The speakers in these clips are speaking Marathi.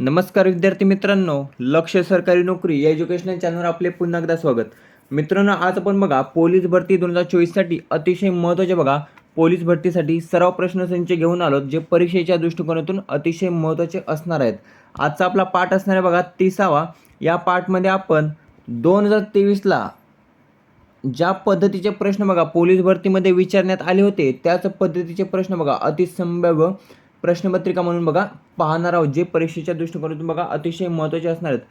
नमस्कार विद्यार्थी मित्रांनो लक्ष सरकारी नोकरी या एज्युकेशनल चॅनलवर आपले पुन्हा एकदा स्वागत. मित्रांनो आज आपण बघा पोलीस भरती दोन हजार चोवीससाठी अतिशय महत्त्वाचे बघा पोलीस भरतीसाठी सराव प्रश्नसंच घेऊन आलो जे परीक्षेच्या दृष्टिकोनातून अतिशय महत्त्वाचे असणार आहेत. आजचा आपला पाठ असणार आहे बघा तिसावा. या पाठमध्ये आपण दोन हजार तेवीसला ज्या पद्धतीचे प्रश्न बघा पोलीस भरतीमध्ये विचारण्यात आले होते त्याच पद्धतीचे प्रश्न बघा अतिसंभाव्य प्रश्नपत्रिका म्हणून बघा. पाहणार आहोत जे परीक्षेच्या दृष्टिकोनातून बघा अतिशय महत्त्वाचे असणार आहेत.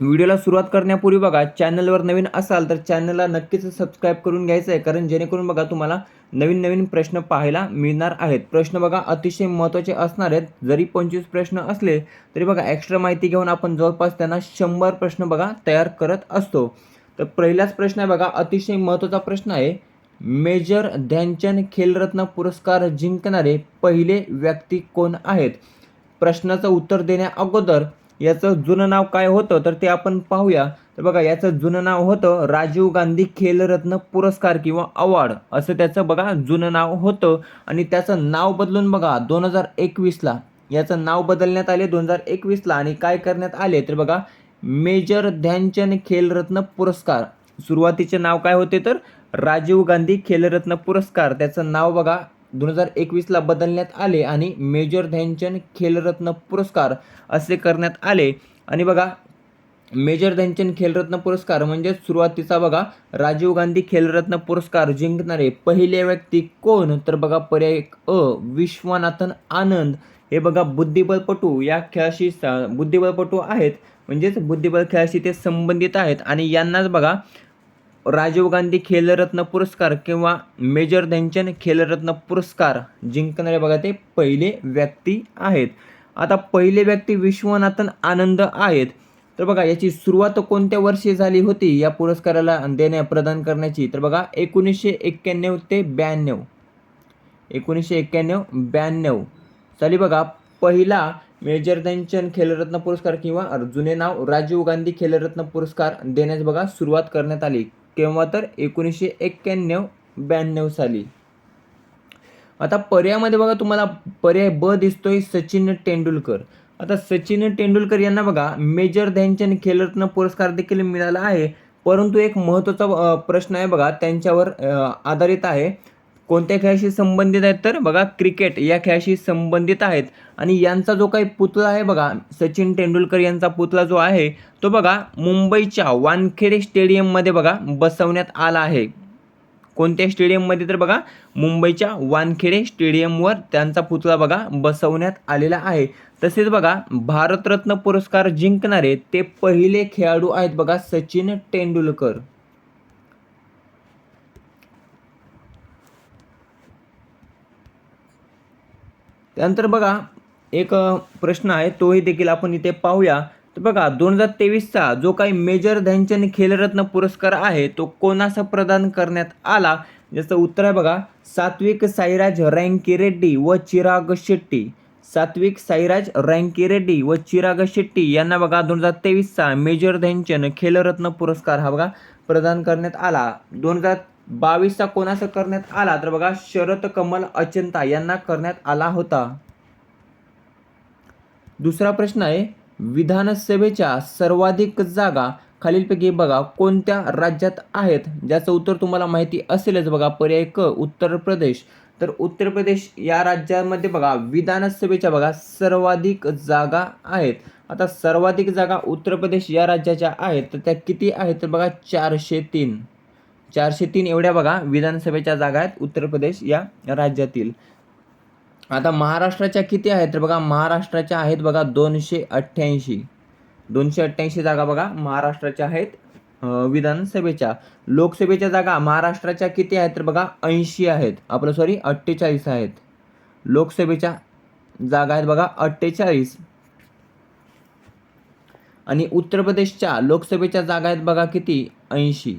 व्हिडिओला सुरुवात करण्यापूर्वी बघा चॅनलवर नवीन असाल तर चॅनलला नक्कीच सबस्क्राईब करून घ्यायचं आहे कारण जेणेकरून बघा तुम्हाला नवीन नवीन प्रश्न पाहायला मिळणार आहेत. प्रश्न बघा अतिशय महत्त्वाचे असणार आहेत. जरी पंचवीस प्रश्न असले तरी बघा एक्स्ट्रा माहिती घेऊन आपण जवळपास त्यांना शंभर प्रश्न बघा तयार करत असतो. तर पहिलाच प्रश्न आहे बघा अतिशय महत्त्वाचा प्रश्न आहे. मेजर ध्यानचंद खेलरत्न पुरस्कार जिंकणारे पहिले व्यक्ती कोण आहेत? प्रश्नाचं उत्तर देण्या अगोदर याचं जुनं नाव काय होतं तर ते आपण पाहूया. तर बघा याचं जुनं नाव होतं राजीव गांधी खेलरत्न पुरस्कार किंवा अवॉर्ड. असं त्याचं बघा जुनं नाव होतं. आणि त्याचं नाव बदलून बघा दोन हजार एकवीसला. याचं नाव बदलण्यात आले दोन हजार एकवीसला आणि काय करण्यात आले? तर बघा मेजर ध्यानचंद खेलरत्न पुरस्कार. सुरुवातीचे नाव काय होते तर? राजीव गांधी खेलरत्न पुरस्कार. त्याचं नाव बघा दोन हजार एकवीसला बदलण्यात आले आणि मेजर ध्यानचंद खेलरत्न पुरस्कार असे करण्यात आले. आणि बघा मेजर ध्यानचंद खेलरत्न पुरस्कार म्हणजे सुरुवातीचा बघा राजीव गांधी खेलरत्न पुरस्कार जिंकणारे पहिले व्यक्ती कोण? तर बघा पर्याय अ विश्वनाथन आनंद. हे बघा बुद्धिबळपटू या खेळाशी स- बुद्धिबळपटू आहेत. म्हणजेच बुद्धिबळ खेळाशी ते संबंधित आहेत. आणि यांनाच बघा राजीव गांधी खेलरत्न पुरस्कार किंवा मेजर ध्यानचंद खेलरत्न पुरस्कार जिंकणारे बघा ते पहिले व्यक्ती आहेत. आता पहिले व्यक्ती विश्वनाथन आनंद आहेत. तर बघा याची सुरुवात कोणत्या वर्षी झाली होती? या पुरस्काराला देण्या प्रदान करण्याची. तर बघा एकोणीसशे एक्क्याण्णव ते ब्याण्णव. एकोणीसशे एक्क्याण्णव ब्याण्णव. चाली बघा पहिला मेजर ध्यानचंद खेलरत्न पुरस्कार किंवा जुने नाव राजीव गांधी खेलरत्न पुरस्कार देण्यास बघा सुरुवात करण्यात आली. केव्हा तर एकोणीसशे एक्क्याण्णव ब्याण्णव साली. आता पर्यायामध्ये बघा तुम्हाला पर्याय ब दिसतोय सचिन तेंडुलकर. आता सचिन तेंडुलकर यांना बघा मेजर ध्यानचंद खेलरत्न पुरस्कार देखील मिळाला आहे. परंतु एक महत्त्वाचा प्रश्न आहे बघा त्यांच्यावर आधारित आहे. कोणत्या खेळाशी संबंधित आहेत तर बघा क्रिकेट या खेळाशी संबंधित आहेत. आणि यांचा जो काही पुतळा आहे बघा सचिन तेंडुलकर यांचा पुतळा जो आहे तो बघा मुंबईच्या वानखेडे स्टेडियममध्ये बघा बसवण्यात आला आहे. कोणत्या स्टेडियममध्ये तर बघा मुंबईच्या वानखेडे स्टेडियमवर त्यांचा पुतळा बघा बसवण्यात आलेला आहे. तसेच बघा भारतरत्न पुरस्कार जिंकणारे ते पहिले खेळाडू आहेत बघा सचिन तेंडुलकर. त्यानंतर बघा एक प्रश्न आहे तोही देखील आपण इथे पाहूया. तर बघा दोन हजार तेवीसचा जो काही मेजर ध्यानचंद खेलरत्न पुरस्कार आहे तो कोणाचा प्रदान करण्यात आला? ज्याचं उत्तर आहे बघा सात्विक साईराज रँकी रेड्डी व चिराग शेट्टी. सात्विक साईराज रँकी रेड्डी व चिराग शेट्टी यांना बघा दोन हजार तेवीसचा मेजर ध्यानचंद खेलरत्न पुरस्कार हा बघा प्रदान करण्यात आला. दोन हजार बावीसचा कोणाचा करण्यात आला? तर बघा शरद कमल अचंता यांना करण्यात आला होता. दुसरा प्रश्न आहे विधानसभेच्या सर्वाधिक जागा खालीलपैकी बघा कोणत्या राज्यात आहेत? ज्याचं उत्तर तुम्हाला माहिती असेलच बघा पर्याय क उत्तर प्रदेश. तर उत्तर प्रदेश या राज्यामध्ये बघा विधानसभेच्या बघा सर्वाधिक जागा आहेत. आता सर्वाधिक जागा उत्तर प्रदेश या राज्याच्या आहेत तर त्या किती आहेत? तर बघा चारशे तीन. चारशे तीन एवढ्या बघा विधानसभेच्या जागा आहेत उत्तर प्रदेश या राज्यातील. आता महाराष्ट्राच्या किती आहेत तर बघा महाराष्ट्राच्या आहेत बघा दोनशे अठ्ठ्याऐंशी. दोनशे अठ्ठ्याऐंशी जागा बघा महाराष्ट्राच्या आहेत विधानसभेच्या. लोकसभेच्या जागा महाराष्ट्राच्या किती आहेत तर बघा ऐंशी आहेत. आपलं सॉरी अठ्ठेचाळीस आहेत. लोकसभेच्या जागा आहेत बघा अठ्ठेचाळीस. आणि उत्तर प्रदेशच्या लोकसभेच्या जागा आहेत बघा किती? ऐंशी.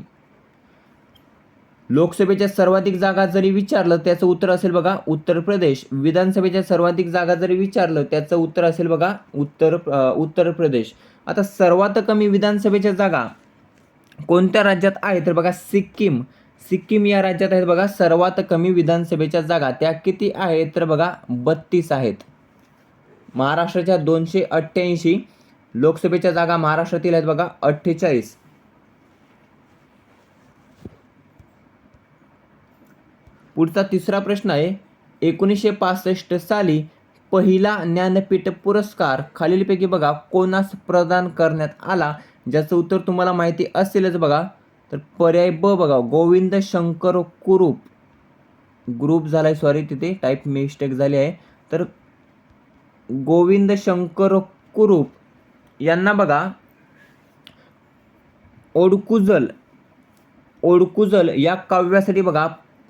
लोकसभेच्या सर्वाधिक जागा जरी विचारलं त्याचं उत्तर असेल बघा उत्तर प्रदेश. विधानसभेच्या सर्वाधिक जागा जरी विचारलं त्याचं उत्तर असेल बघा उत्तर उत्तर प्रदेश. आता सर्वात कमी विधानसभेच्या जागा कोणत्या राज्यात आहे तर बघा सिक्कीम. सिक्कीम या राज्यात आहेत बघा सर्वात कमी विधानसभेच्या जागा. त्या किती आहेत? तर बघा बत्तीस आहेत. महाराष्ट्राच्या दोनशे अठ्ठ्याऐंशी. लोकसभेच्या जागा महाराष्ट्रातील आहेत बघा अठ्ठेचाळीस. पुढचा तिसरा प्रश्न आहे. एकोणीसशे पासष्ट साली पहिला ज्ञानपीठ पुरस्कार खालीलपैकी बघा कोणास प्रदान करण्यात आला? ज्याचं उत्तर तुम्हाला माहिती असेलच बघा. तर पर्याय ब बघा. गोविंद शंकर कुरूप. ग्रुप झाला आहे सॉरी तिथे. टाईप मिस्टेक झाली आहे. तर गोविंद शंकर कुरूप. यांना बघा. ओडकुजल ओडकुजल या काव्यासाठी बघा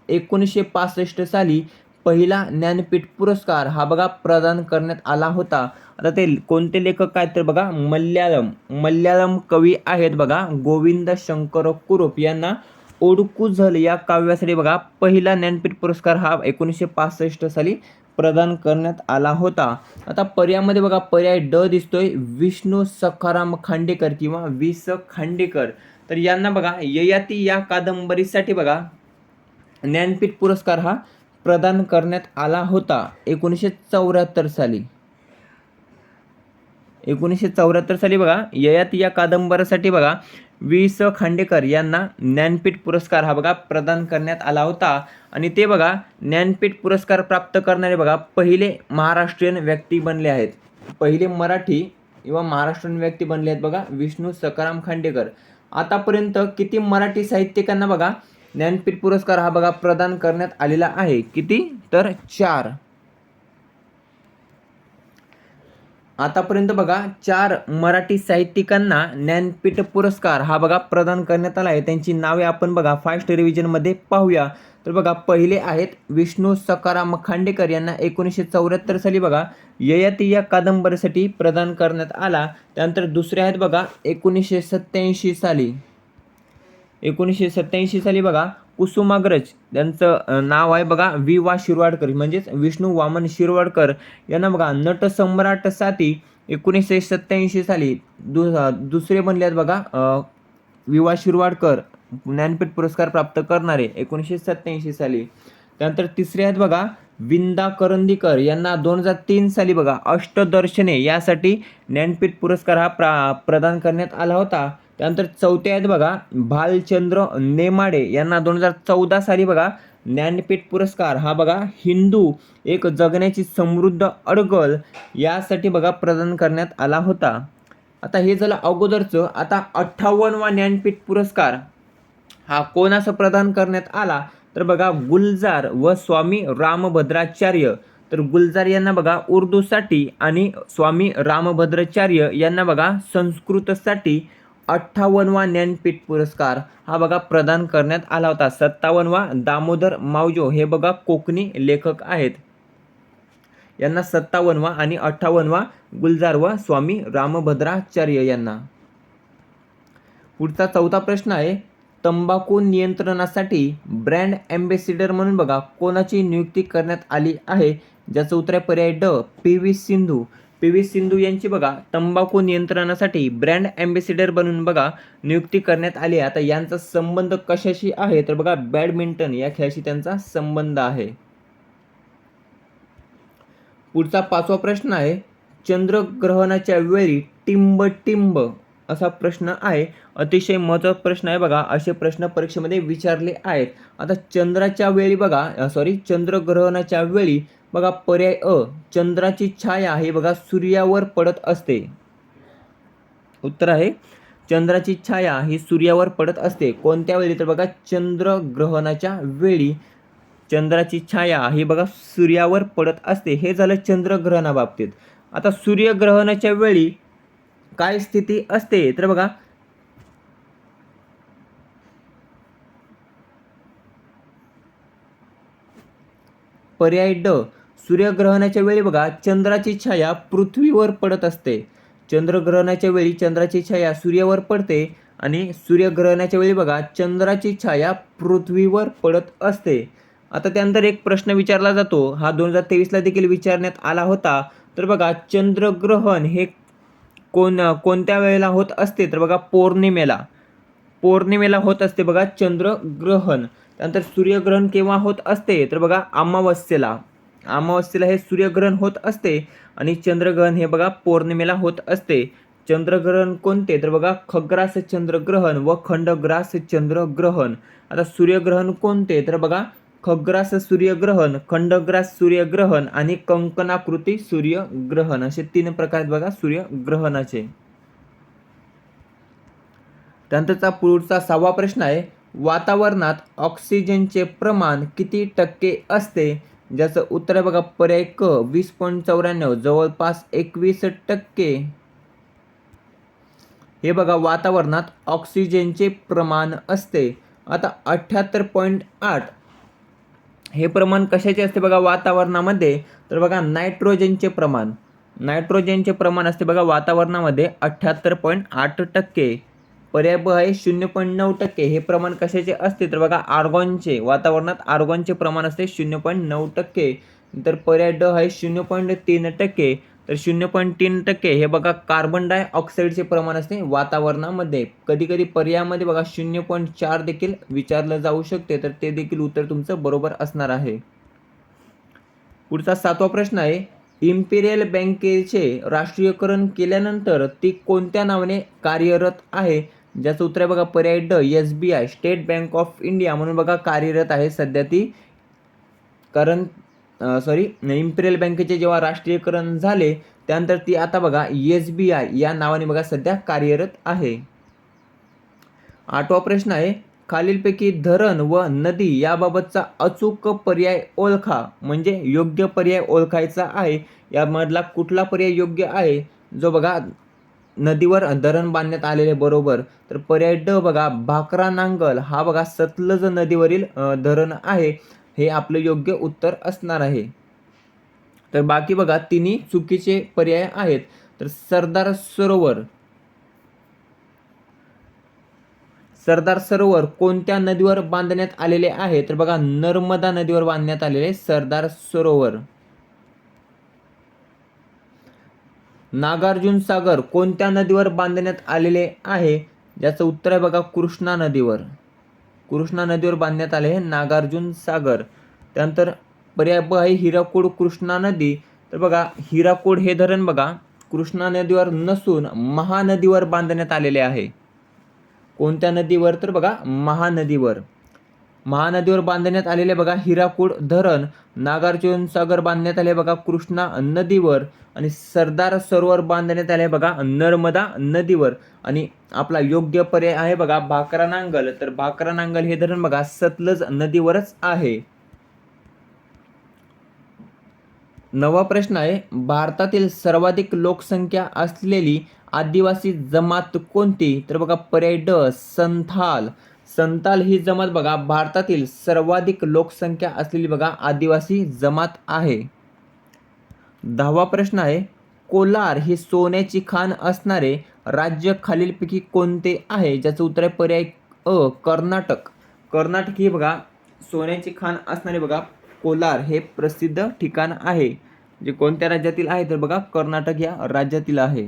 एकोणीसशे पासष्ट साली पहिला ज्ञानपीठ पुरस्कार हा बघा प्रदान करण्यात आला होता. आता ते कोणते लेखक आहेत तर बघा मल्याळम. मल्याळम कवी आहेत बघा गोविंद शंकर कुरुप यांना ओडकुझल या काव्यासाठी बघा पहिला ज्ञानपीठ पुरस्कार हा एकोणीसशे पासष्ट साली प्रदान करण्यात आला होता. आता पर्यायमध्ये बघा पर्याय ड दिसतोय. विष्णू सखाराम खांडेकर किंवा वि स खांडेकर. तर यांना बघा ययाती या कादंबरीसाठी बघा ज्ञानपीठ पुरस्कार हा प्रदान करण्यात आला होता. एकोणीसशे चौऱ्याहत्तर साली. एकोणीसशे चौऱ्याहत्तर साली बघा ययात या कादंबरीसाठी बघा वि स. खांडेकर यांना ज्ञानपीठ पुरस्कार हा बघा प्रदान करण्यात आला होता. आणि ते बघा ज्ञानपीठ पुरस्कार प्राप्त करणारे बघा पहिले महाराष्ट्रीयन व्यक्ती बनले आहेत. पहिले मराठी किंवा महाराष्ट्रीयन व्यक्ती बनले आहेत बघा विष्णू सकाराम खांडेकर. आतापर्यंत किती मराठी साहित्यिकांना बघा ज्ञानपीठ पुरस्कार हा बघा प्रदान करण्यात आलेला आहे. किती? तर चार. आतापर्यंत बघा चार मराठी साहित्यिकांना ज्ञानपीठ पुरस्कार हा बघा प्रदान करण्यात आला आहे. त्यांची नावे आपण बघा फास्ट रिव्हिजनमध्ये पाहूया. तर बघा पहिले आहेत विष्णू सकाराम खांडेकर यांना एकोणीसशे चौऱ्याहत्तर साली बघा ययाती या कादंबरीसाठी प्रदान करण्यात आला. त्यानंतर दुसरे आहेत बघा एकोणीसशे सत्याऐंशी साली. एकोणीसशे सत्याऐंशी साली बघा कुसुमाग्रज त्यांचं नाव आहे बघा वि वा शिरवाडकर म्हणजेच विष्णू वामन शिरवाडकर. यांना बघा नटसम्राट साथी एकोणीसशे सत्याऐंशी साली दु दुसरे बनले आहेत बघा वि वा शिरवाडकर ज्ञानपीठ पुरस्कार प्राप्त करणारे एकोणीसशे सत्याऐंशी साली. त्यानंतर तिसरे आहेत बघा विंदा करंदीकर यांना दोन हजार तीन साली बघा अष्टदर्शने यासाठी ज्ञानपीठ पुरस्कार हा प्रा प्रदान करण्यात आला होता. त्यानंतर चौथे आहेत बघा भालचंद्र नेमाडे यांना दोन हजार चौदा साली बघा ज्ञानपीठ पुरस्कार. हा बघा हिंदू एक जगण्याची समृद्ध अडगल यासाठी बघा प्रदान करण्यात आला होता. आता हे झालं अगोदरचं. आता अठ्ठावन्नवा ज्ञानपीठ पुरस्कार. हा कोणास प्रदान करण्यात आला? तर बघा गुलजार व स्वामी रामभद्राचार्य. तर गुलजार यांना बघा उर्दूसाठी आणि स्वामी रामभद्राचार्य यांना बघा संस्कृतसाठी अठ्ठावन्नवा ज्ञानपीठ पुरस्कार हा बघा प्रदान करण्यात आला होता. सत्तावन्नवा दामोदर मावजो हे बघा कोकणी लेखक आहेत. यांना सत्तावन्नवा आणि अठ्ठावन्नवा गुलजार व स्वामी रामभद्राचार्य यांना. पुढचा चौथा प्रश्न आहे तंबाखू नियंत्रणासाठी ब्रँड ॲम्बेसिडर म्हणून बघा कोणाची नियुक्ती करण्यात आली आहे? ज्याचं उत्तर आहे पर्याय ड. P. V. Sindhu. P V Sindhu यांची बघा तंबाखू नियंत्रणासाठी ब्रँड अँबेसिडर बनून बघा नियुक्ती करण्यात आली आहे. आता यांचा संबंध कशाशी आहे? तर बघा बॅडमिंटन या खेळाशी त्यांचा संबंध आहे. पुढचा पाचवा प्रश्न आहे चंद्रग्रहणाच्या वेळी टिंब टिंब असा प्रश्न आहे. अतिशय महत्त्वाचा प्रश्न आहे बघा असे प्रश्न परीक्षेमध्ये विचारले आहेत. आता चंद्राच्या वेळी बघा सॉरी चंद्रग्रहणाच्या वेळी बघा पर्याय अ चंद्राची छाया ही बघा सूर्यावर पडत असते. उत्तर आहे चंद्राची छाया ही सूर्यावर पडत असते. कोणत्या वेळी? तर बघा चंद्रग्रहणाच्या वेळी चंद्राची छाया ही बघा सूर्यावर पडत असते. हे झालं चंद्रग्रहणाबाबतीत आता सूर्यग्रहणाच्या वेळी काय स्थिती असते? तर बघा पर्याय ड सूर्यग्रहणाच्या वेळी बघा चंद्राची छाया पृथ्वीवर पडत असते. चंद्रग्रहणाच्या वेळी चंद्राची छाया सूर्यावर पडते आणि सूर्यग्रहणाच्या वेळी बघा चंद्राची छाया पृथ्वीवर पडत असते. आता त्यानंतर एक प्रश्न विचारला जातो. हा दोन हजार तेवीसला देखील विचारण्यात आला होता. तर बघा चंद्रग्रहण हे कोण कोणत्या वेळेला होत असते? तर बघा पौर्णिमेला. पौर्णिमेला होत असते बघा चंद्रग्रहण. त्यानंतर सूर्यग्रहण केव्हा होत असते? तर बघा अमावस्येला. अमावस्येला हे सूर्यग्रहण होत असते आणि चंद्रग्रहण हे बघा पौर्णिमेला होत असते. चंद्रग्रहण कोणते? तर बघा खग्रास चंद्रग्रहण व खंडग्रास चंद्रग्रहण. आता सूर्यग्रहण कोणते? तर बघा खग्रास सूर्यग्रहण खंडग्रास सूर्यग्रहण आणि कंकणाकृती सूर्यग्रहण. असे तीन प्रकार आहेत बघा सूर्यग्रहणाचे. त्यानंतरचा पुढचा सहावा प्रश्न आहे वातावरणात ऑक्सिजनचे प्रमाण किती टक्के असते? ज्याचं उत्तर आहे बघा पर्याय क वीस पॉईंट चौऱ्याण्णव जवळपास एकवीस टक्के. हे बघा वातावरणात ऑक्सिजनचे प्रमाण असते. आता अठ्ठ्याहत्तर पॉईंट आठ. हे प्रमाण कशाचे असते बघा वातावरणामध्ये? तर बघा नायट्रोजनचे प्रमाण. नायट्रोजनचे प्रमाण असते बघा वातावरणामध्ये अठ्ठ्याहत्तर पॉईंट आठ टक्के. पर्याय ब आहे शून्य पॉईंट नऊ टक्के. हे प्रमाण कशाचे असते? तर बघा आर्गॉनचे वातावरणात आर्गॉनचे प्रमाण असते शून्य पॉईंट नऊ टक्के. तर पर्याय ड आहे शून्य पॉईंट तीन टक्के. तर शून्य पॉईंट तीन टक्के हे बघा कार्बन डायऑक्साईडचे प्रमाण असते वातावरणामध्ये. कधी कधी पर्यायामध्ये बघा शून्य पॉईंट चार देखील विचारलं जाऊ शकते. तर ते देखील उत्तर तुमचं बरोबर असणार आहे. पुढचा सातवा प्रश्न आहे इम्पिरियल बँकेचे राष्ट्रीयकरण केल्यानंतर ती कोणत्या नावाने कार्यरत आहे? ज्याचं उत्तर आहे बघा पर्याय ड S B I State Bank of India. म्हणून बघा कार्यरत आहे सध्या ती. कारण सॉरी इम्पिरियल बँकेचे जेव्हा राष्ट्रीयकरण झाले त्यानंतर ती आता बघा एस बी आय या नावाने बघा सध्या कार्यरत आहे. आठवा प्रश्न आहे खालीलपैकी धरण व नदी याबाबतचा अचूक पर्याय ओळखा. म्हणजे योग्य पर्याय ओळखायचा आहे. यामधला कुठला पर्याय योग्य आहे? जो बघा नदीवर धरण बांधण्यात आलेले बरोबर. तर पर्याय ड बघा भाकरा नांगल हा बघा सतलज नदीवरील धरण आहे. हे आपलं योग्य उत्तर असणार आहे. तर बाकी बघा तिन्ही चुकीचे पर्याय आहेत. तर सरदार सरोवर. सरदार सरोवर कोणत्या नदीवर बांधण्यात आलेले आहे? तर बघा नर्मदा नदीवर बांधण्यात आलेले सरदार सरोवर. नागार्जुन सागर कोणत्या नदीवर बांधण्यात आलेले आहे? ज्याचं उत्तर आहे बघा कृष्णा नदीवर. कृष्णा नदीवर बांधण्यात आले आहे नागार्जुन सागर. त्यानंतर पर्याय ब आहे हिराकूड कृष्णा नदी. तर बघा हिराकूड हे धरण बघा कृष्णा नदीवर नसून महानदीवर बांधण्यात आलेले आहे. कोणत्या नदीवर? तर बघा महानदीवर. महानदीवर बांधण्यात आलेले बघा हिराकूड धरण नागार्जुन सागर बांधण्यात आले बघा कृष्णा नदीवर आणि सरदार सरोवर बांधण्यात आले बघा नर्मदा नदीवर. आणि आपला योग्य पर्याय आहे बघा भाकरा नांगल. तर भाकरा नांगल हे धरण बघा सतलज नदीवरच आहे. नवा प्रश्न आहे भारतातील सर्वाधिक लोकसंख्या असलेली आदिवासी जमात कोणती? तर बघा पर्याय ड संथाल. संताल ही जमात बघा भारतातील सर्वाधिक लोकसंख्या असलेली बघा आदिवासी जमात आहे. दहावा प्रश्न आहे कोलार ही सोन्याची खाण असणारे राज्य खालीलपैकी कोणते आहे? ज्याचं उत्तर आहे पर्याय अ कर्नाटक. कर्नाटक ही बघा सोन्याची खाण असणारे बघा कोलार हे प्रसिद्ध ठिकाण आहे. जे कोणत्या राज्यातील आहे? तर बघा कर्नाटक या राज्यातील आहे.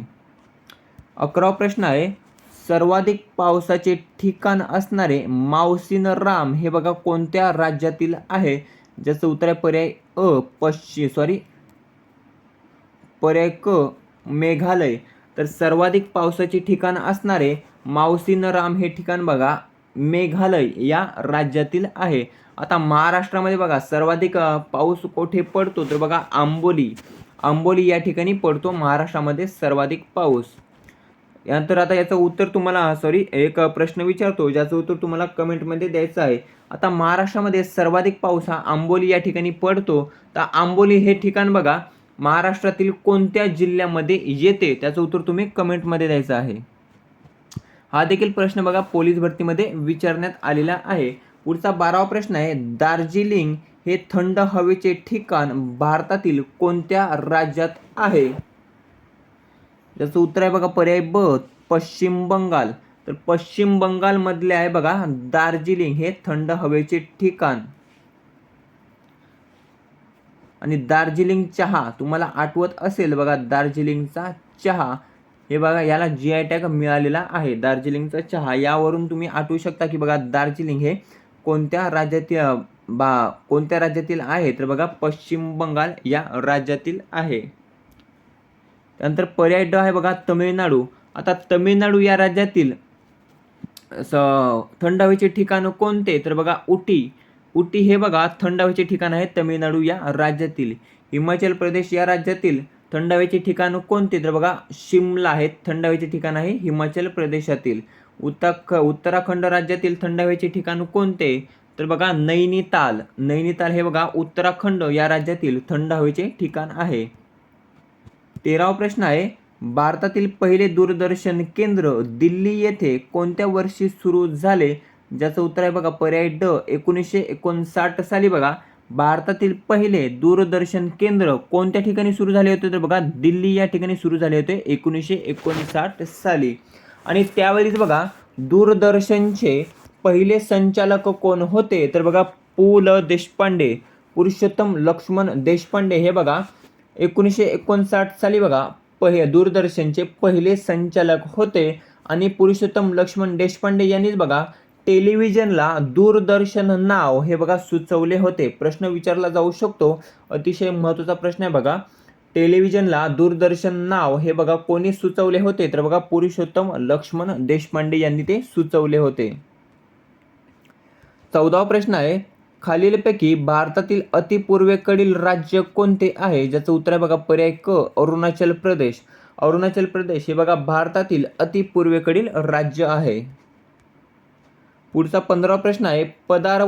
अकरावा प्रश्न आहे सर्वाधिक पावसाचे ठिकाण असणारे मावसीन राम हे बघा कोणत्या राज्यातील आहे? ज्याचं उत्तर आहे पर्याय अ पश्चिम सॉरी पर्याय क मेघालय. तर सर्वाधिक पावसाचे ठिकाण असणारे मावसीन राम हे ठिकाण बघा मेघालय या राज्यातील आहे. आता महाराष्ट्रामध्ये बघा सर्वाधिक पाऊस कोठे पडतो? तर बघा आंबोली. आंबोली या ठिकाणी पडतो. महाराष्ट्रामध्ये सर्वाधिक पाऊस. यानंतर आता याचं उत्तर तुम्हाला सॉरी एक प्रश्न विचारतो ज्याचं उत्तर तुम्हाला कमेंटमध्ये द्यायचं आहे. आता महाराष्ट्रामध्ये सर्वाधिक पाऊस हा आंबोली या ठिकाणी पडतो. तर आंबोली हे ठिकाण बघा महाराष्ट्रातील कोणत्या जिल्ह्यामध्ये येते? त्याचं उत्तर तुम्ही कमेंटमध्ये द्यायचं आहे. हा देखील प्रश्न बघा पोलीस भरतीमध्ये विचारण्यात आलेला आहे. पुढचा बारावा प्रश्न आहे दार्जिलिंग हे थंड हवेचे ठिकाण भारतातील कोणत्या राज्यात आहे? ज्याचं उत्तर आहे बघा पर्याय ब पश्चिम बंगाल. तर पश्चिम बंगालमधले आहे बघा दार्जिलिंग हे थंड हवेचे ठिकाण. आणि दार्जिलिंग चहा तुम्हाला आठवत असेल बघा दार्जिलिंगचा चहा. हे बघा याला जी आय टॅग मिळालेला आहे. दार्जिलिंगचा चहा यावरून तुम्ही आठवू शकता की बघा दार्जिलिंग हे कोणत्या राज्यातील बा कोणत्या राज्यातील आहे? तर बघा पश्चिम बंगाल या राज्यातील आहे. त्यानंतर पर्याय ड आहे बघा तमिळनाडू. आता तमिळनाडू या राज्यातील स थंड हवेचे ठिकाण कोणते? तर बघा उटी. उटी हे बघा थंड हवेचे ठिकाण आहे तमिळनाडू या राज्यातील. हिमाचल प्रदेश या राज्यातील थंड हवेचे ठिकाण कोणते? तर बघा शिमला हे थंड हवेचे ठिकाण आहे हिमाचल प्रदेशातील. उत्तराख उत्तराखंड राज्यातील थंड हवेचे ठिकाण कोणते? तर बघा नैनिताल. नैनिताल हे बघा उत्तराखंड या राज्यातील थंड हवेचे ठिकाण आहे. तेरावा प्रश्न आहे भारतातील पहिले दूरदर्शन केंद्र दिल्ली येथे कोणत्या वर्षी सुरू झाले? ज्याचं उत्तर आहे बघा पर्याय ड एकोणीसशे एकोणसाठ साली बघा भारतातील पहिले दूरदर्शन केंद्र कोणत्या ठिकाणी सुरू झाले होते तर बघा दिल्ली या ठिकाणी सुरू झाले होते एकोणीसशे एकोणसाठ साली. आणि त्यावेळीच बघा दूरदर्शनचे पहिले संचालक कोण होते? तर बघा पु ल देशपांडे पुरुषोत्तम लक्ष्मण देशपांडे हे बघा एकोणीसशे एकोणसाठ साली बघा पहि दूरदर्शनचे पहिले संचालक होते आणि पुरुषोत्तम लक्ष्मण देशपांडे यांनीच बघा टेलिव्हिजनला दूरदर्शन नाव हे बघा सुचवले होते. प्रश्न विचारला जाऊ शकतो. अतिशय महत्त्वाचा प्रश्न आहे बघा. टेलिव्हिजनला दूरदर्शन नाव हे बघा कोणी सुचवले होते? तर बघा पुरुषोत्तम लक्ष्मण देशपांडे यांनी ते सुचवले होते. चौदावा प्रश्न आहे खालीलपैकी भारतातील अतिपूर्वेकडील राज्य कोणते आहे? ज्याचं उत्तर आहे बघा पर्याय क अरुणाचल प्रदेश. अरुणाचल प्रदेश हे बघा भारतातील अतिपूर्वेकडील राज्य आहे. पुढचा पंधरावा प्रश्न आहे पदार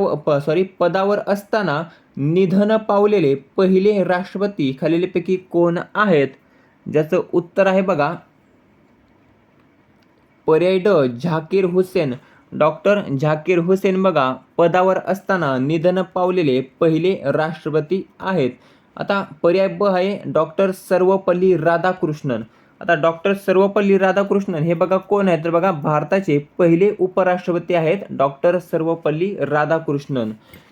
सॉरी पदावर असताना निधन पावलेले पहिले राष्ट्रपती खालीलपैकी कोण आहेत? ज्याचं उत्तर आहे बघा पर्याय ड झाकीर हुसेन. डॉक्टर झाकीर हुसेन बघा पदावर असताना निधन पावलेले पहिले राष्ट्रपती आहेत. आता पर्याय ब आहे डॉक्टर सर्वपल्ली राधाकृष्णन. आता डॉक्टर सर्वपल्ली राधाकृष्णन हे बघा कोण आहेत? तर बघा भारताचे पहिले उपराष्ट्रपती आहेत डॉक्टर सर्वपल्ली राधाकृष्णन.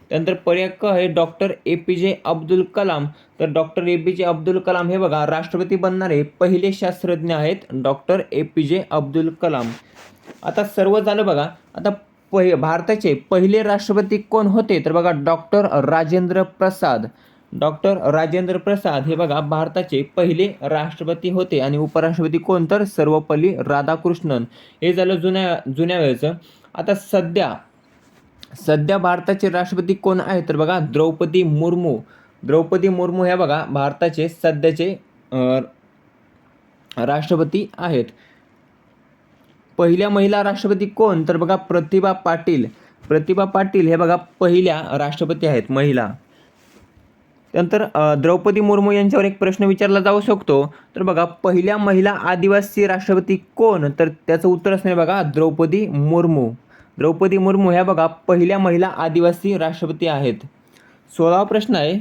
त्यानंतर पर्याय क आहे डॉक्टर ए पी जे अब्दुल कलाम. तर डॉक्टर ए पी जे अब्दुल कलाम हे बघा राष्ट्रपती बनणारे पहिले शास्त्रज्ञ आहेत डॉक्टर ए पी जे अब्दुल कलाम. आता सर्व झालं बघा. आता पहि भारताचे पहिले राष्ट्रपती कोण होते? तर बघा डॉक्टर राजेंद्र प्रसाद. डॉक्टर राजेंद्र प्रसाद हे बघा भारताचे पहिले राष्ट्रपती होते आणि उपराष्ट्रपती कोण? तर सर्वपल्ली राधाकृष्णन. हे झालं जुन्या जुन्या वेळेचं. आता सध्या सध्या भारताचे राष्ट्रपती कोण आहे तर बघा द्रौपदी मुर्मू. द्रौपदी मुर्मू ह्या बघा भारताचे सध्याचे राष्ट्रपती आहेत. पहिल्या महिला राष्ट्रपती कोण? तर बघा प्रतिभा पाटील. प्रतिभा पाटील हे बघा पहिल्या राष्ट्रपती आहेत महिला. त्यानंतर द्रौपदी मुर्मू यांच्यावर एक प्रश्न विचारला जाऊ शकतो. तर बघा पहिल्या महिला आदिवासी राष्ट्रपती कोण? तर त्याचं उत्तर असणार बघा द्रौपदी मुर्मू. द्रौपदी मुर्मू ह्या बघा पहिल्या महिला आदिवासी राष्ट्रपती आहेत. सोळावा प्रश्न आहे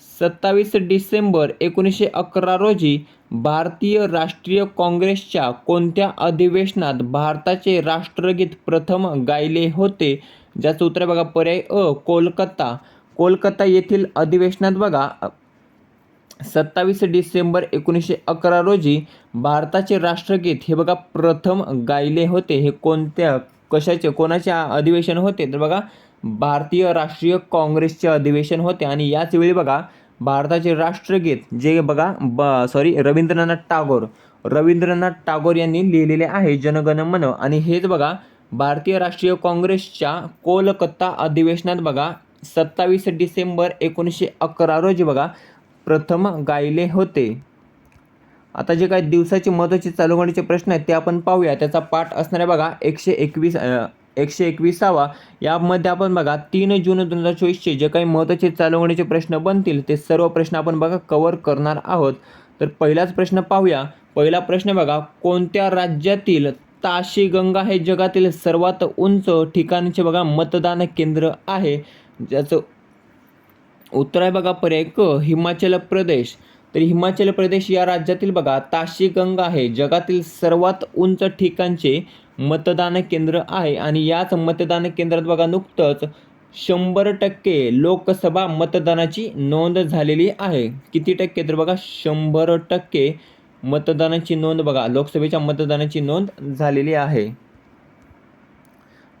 सत्तावीस डिसेंबर एकोणीसशे अकरा रोजी भारतीय राष्ट्रीय काँग्रेसच्या कोणत्या अधिवेशनात भारताचे राष्ट्रगीत प्रथम गायले होते? ज्याचं उत्तर बघा पर्याय अ कोलकाता. कोलकाता येथील अधिवेशनात बघा सत्तावीस डिसेंबर एकोणीसशे अकरा रोजी भारताचे राष्ट्रगीत हे बघा प्रथम गायले होते. हे कोणत्या कशाचे कोणाचे अधिवेशन होते? तर बघा भारतीय राष्ट्रीय काँग्रेसचे अधिवेशन होते. आणि याच वेळी बघा भारताचे राष्ट्रगीत जे बघा ब सॉरी रवींद्रनाथ टागोर. रवींद्रनाथ टागोर यांनी लिहिलेले आहे जनगण मन. आणि हेच बघा भारतीय राष्ट्रीय काँग्रेसच्या कोलकाता अधिवेशनात बघा सत्तावीस डिसेंबर एकोणीसशे अकरा रोजी बघा प्रथम गायले होते. आता जे काही दिवसाचे महत्त्वाचे चालू प्रश्न आहेत ते आपण पाहूया. त्याचा पाठ असणाऱ्या बघा एकशे एकवीस एकशे एकविसावा. यामध्ये आपण बघा तीन जून दोन हजार चोवीसचे जे काही महत्त्वाचे चालू प्रश्न बनतील ते सर्व प्रश्न आपण बघा कवर करणार आहोत. तर पहिलाच प्रश्न पाहूया. पहिला प्रश्न बघा कोणत्या राज्यातील ताशी गंगा हे जगातील सर्वात उंच ठिकाणचे बघा मतदान केंद्र आहे? ज्याचं उत्तर आहे बघा पर्याय क हिमाचल प्रदेश. तर हिमाचल प्रदेश या राज्यातील बघा ताशी गंगा आहे जगातील सर्वात उंच ठिकाणचे मतदान केंद्र आहे आणि याच मतदान केंद्रात बघा नुकतंच शंभर टक्के लोकसभा मतदानाची नोंद झालेली आहे. किती टक्के तर बघा शंभर टक्के मतदानाची नोंद बघा लोकसभेच्या मतदानाची नोंद झालेली आहे.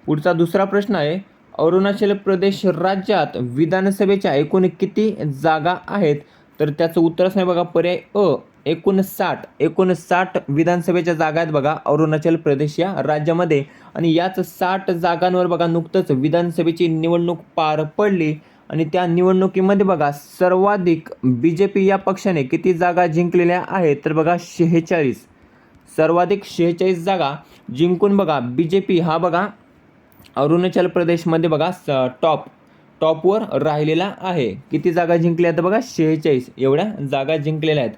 पुढचा दुसरा प्रश्न आहे अरुणाचल प्रदेश राज्यात विधानसभेच्या एकूण किती जागा आहेत? तर त्याचं उत्तर असणार बघा पर्याय अ एकूण साठ एकूण साठ विधानसभेच्या जागा आहेत बघा. अरुणाचल प्रदेश या राज्यामध्ये. आणि याच साठ जागांवर बघा नुकतंच विधानसभेची निवडणूक पार पडली. आणि त्या निवडणुकीमध्ये बघा सर्वाधिक बी जे पी या पक्षाने किती जागा जिंकलेल्या आहेत? तर बघा शेहेचाळीस. सर्वाधिक शेहेचाळीस जागा जिंकून बघा बी जे पी हा बघा अरुणाचल प्रदेशमध्ये बघा स टॉप टॉपवर राहिलेला आहे. किती जागा जिंकल्या तर बघा? शेहेचाळीस. एवढ्या जागा जिंकलेल्या आहेत.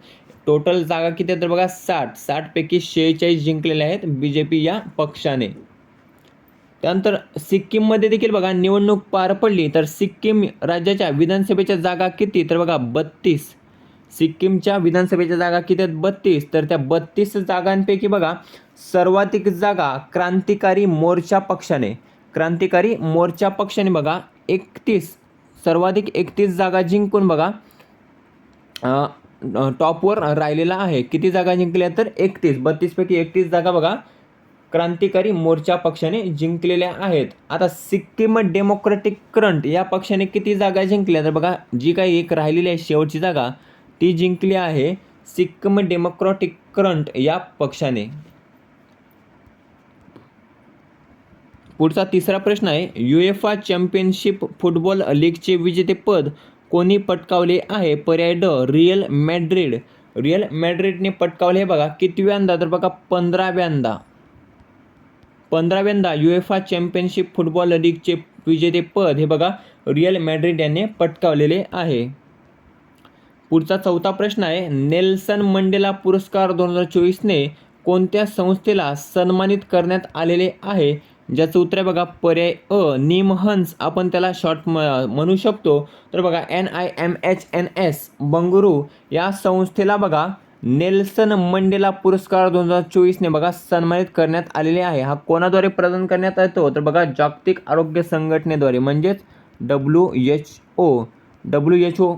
टोटल जागा किती आहेत तर बघा साठ. साठपैकी शेहेचाळीस जिंकलेल्या आहेत बी जे पी या पक्षाने. त्यानंतर सिक्कीममध्ये देखील बघा निवडणूक पार पडली. तर सिक्कीम राज्याच्या विधानसभेच्या जागा किती तर बघा बत्तीस. सिक्कीमच्या विधानसभेच्या जागा किती आहेत? बत्तीस. तर त्या बत्तीस जागांपैकी बघा सर्वाधिक जागा क्रांतिकारी मोर्चा पक्षाने. क्रांतिकारी मोर्चा पक्षाने बघा एकतीस. सर्वाधिक एकतीस जागा जिंकून बघा टॉपवर राहिलेला आहे. किती जागा जिंकल्या तर एकतीस. बत्तीसपैकी एकतीस जागा बघा क्रांतिकारी मोर्चा पक्षाने जिंकलेल्या आहेत. आता सिक्कीम डेमोक्रॅटिक करंट या पक्षाने किती जागा जिंकल्या? तर बघा जी काही एक राहिलेली आहे शेवटची जागा ती जिंकली आहे सिक्कीम डेमोक्रॅटिक करंट या पक्षाने. पुढचा तिसरा प्रश्न आहे युएफा चॅम्पियनशिप फुटबॉल लीगचे विजेतेपद कोणी पटकावले आहे पर्याय ड रियल मॅड्रिड. रियल मॅड्रिडने पटकावले हे बघा कितव्यांदा तर बघा पंधराव्यांदा पंधराव्यांदा युएफा चॅम्पियनशिप फुटबॉल लीगचे विजेतेपद हे बघा रियल मॅड्रिड यांनी पटकावलेले आहे. पुढचा चौथा प्रश्न आहे नेल्सन मंडेला पुरस्कार दोन हजार चोवीसने कोणत्या संस्थेला सन्मानित करण्यात आलेले आहे? ज्याचं उत्तर आहे बघा पर्याय अ निमहंस. आपण त्याला शॉर्ट म म्हणू शकतो. तर बघा N I M H N S Bengaluru. या संस्थेला बघा नेल्सन मंडेला पुरस्कार दोन हजार चोवीसने बघा सन्मानित करण्यात आलेले आहे. हा कोणाद्वारे प्रदान करण्यात येतो? तर बघा जागतिक आरोग्य संघटनेद्वारे. म्हणजेच W H O W H O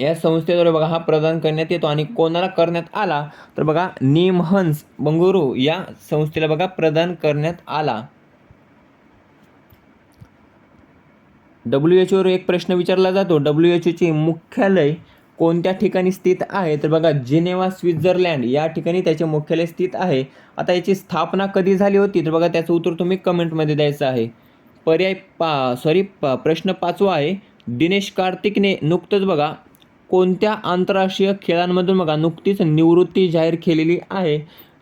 या संस्थेद्वारे बघा हा प्रदान करण्यात येतो आणि कोणाला करण्यात आला तर बघा निमहंस बंगुरू या संस्थेला बघा प्रदान करण्यात आला. डब्ल्यू एच ओवर एक प्रश्न विचारला जातो. डब्ल्यू एच ओचे मुख्यालय कोणत्या ठिकाणी स्थित आहे? तर बघा जिनेवा स्वित्झर्लंड या ठिकाणी त्याचे मुख्यालय स्थित आहे. आता याची स्थापना कधी झाली होती? तर बघा त्याचं उत्तर तुम्ही कमेंटमध्ये द्यायचं आहे. पर्याय पा सॉरी प प्रश्न पाचवा आहे. दिनेश कार्तिकने नुकतंच बघा कोणत्या आंतरराष्ट्रीय खेळांमधून बघा नुकतीच निवृत्ती जाहीर केलेली आहे.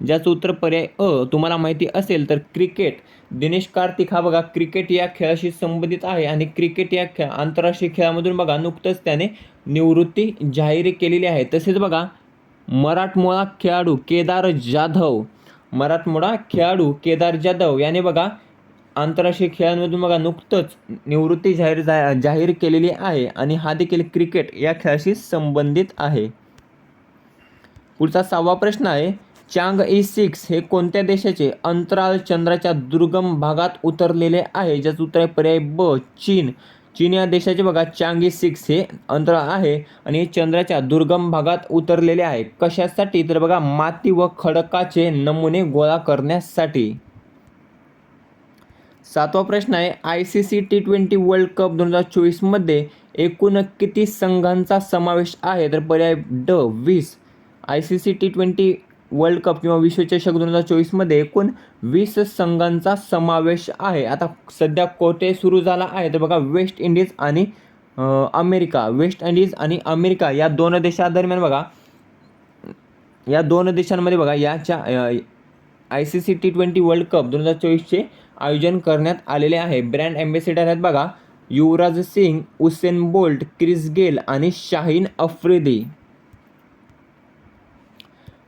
ज्याचं उत्तर पर्याय अ तुम्हाला माहिती असेल तर क्रिकेट. दिनेश कार्तिक हा बघा क्रिकेट या खेळाशी संबंधित आहे आणि क्रिकेट या खेळ आंतरराष्ट्रीय खेळामधून बघा नुकतंच त्याने निवृत्ती जाहीर केलेली आहे. तसेच बघा मराठमोळा खेळाडू केदार जाधव. मराठमोळा खेळाडू केदार जाधव याने बघा आंतरराष्ट्रीय खेळांमधून बघा नुकतंच निवृत्ती जाहीर जा जाहीर केलेली आहे आणि हा देखील क्रिकेट या खेळाशी संबंधित आहे. पुढचा सहावा प्रश्न आहे चांग ई सिक्स हे कोणत्या देशाचे अंतराळ चंद्राच्या दुर्गम भागात उतरलेले आहे? ज्याचं उत्तर आहे पर्याय ब चीन. चीन या देशाचे बघा चांगी सिक्स हे अंतराळ आहे आणि हे चंद्राच्या दुर्गम भागात उतरलेले आहे. कशासाठी? तर बघा माती व खडकाचे नमुने गोळा करण्यासाठी. सातवा प्रश्न आहे I C C T twenty World Cup दोन हजार चोवीसमध्ये एकूण किती संघांचा समावेश आहे? तर पर्याय ड वीस. I C C T twenty World Cup किंवा विश्वचषक दोन हजार चोवीसमध्ये एकूण वीस संघांचा समावेश आहे. आता सध्या कोठे सुरू झाला आहे. तर बघा वेस्ट इंडिज आणि अमेरिका. वेस्ट इंडिज आणि अमेरिका या दोन देशादरम्यान बघा या दोन देशांमध्ये बघा याच्या I C C T twenty World Cup दोन हजार चोवीसचे आयोजन करण्यात आलेले आहे. ब्रँड ॲम्बेसिडर आहेत बघा. Yuvraj Singh Usain Bolt Chris Gayle आणि शाहीन अफ्रिदी.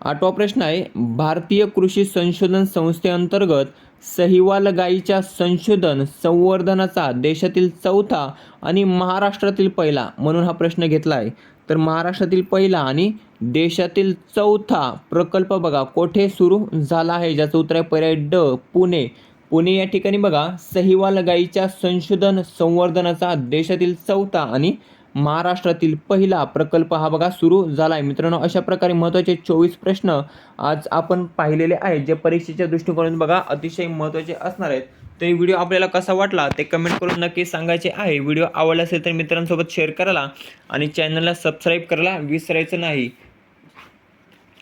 आठवा प्रश्न आहे. भारतीय कृषी संशोधन संस्थेअंतर्गत सहिवाल गायीच्या संशोधन संवर्धनाचा देशातील चौथा आणि महाराष्ट्रातील पहिला म्हणून हा प्रश्न घेतला आहे तर महाराष्ट्रातील पहिला आणि देशातील चौथा प्रकल्प बघा कोठे सुरू झाला आहे? ज्याचं उत्तर आहे पर्याय ड पुणे. पुणे या ठिकाणी बघा सहिवाल गायीच्या संशोधन संवर्धनाचा देशातील चौथा आणि महाराष्ट्रातील पहिला प्रकल्प हा बघा सुरू झाला आहे मित्रांनो अशा प्रकारे महत्त्वाचे चोवीस प्रश्न आज आपण पाहिलेले आहेत जे परीक्षेच्या दृष्टिकोनातून बघा अतिशय महत्त्वाचे असणार आहेत. तरी व्हिडिओ आपल्याला कसा वाटला ते कमेंट करून नक्की सांगायचे आहे. व्हिडिओ आवडला असेल तर मित्रांसोबत शेअर करायला आणि चॅनलला सबस्क्राईब करायला विसरायचं नाही.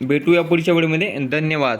भेटूया पुढच्या व्हिडिओमध्ये. धन्यवाद.